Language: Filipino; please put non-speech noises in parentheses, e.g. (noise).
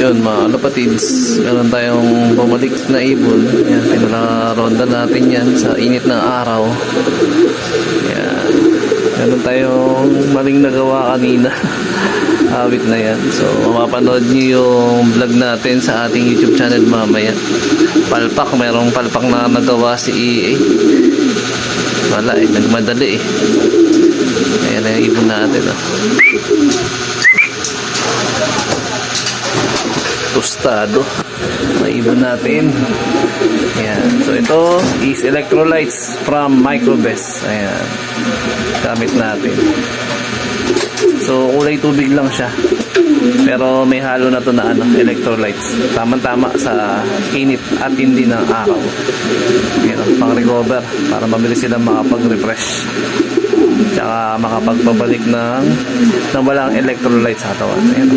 Yun mga kalapatids, meron tayong bumalik na ibon. Yan, pinalaronda natin yan sa init ng araw. Yan. Meron tayong maling nagawa kanina. (laughs) Awit na yan. So, mapapanood niyo yung vlog natin sa ating YouTube channel mamaya. Palpak, merong palpak na nagawa si EA. Wala eh, nagmadali eh. Ayan ang ibon natin. Oh. Tostado. May ibon natin. Ayan. So ito is electrolytes from Microbest. Ayan. Gamit natin. So kulay tubig lang siya. Pero may halo na to na ano, electrolytes. Tama-tama sa init at hindi ng araw. Ayan, pang recover para mabilis sila makapag-refresh. Tsaka makapagpabalik ng, ng walang electrolytes sa katawan. Ayan.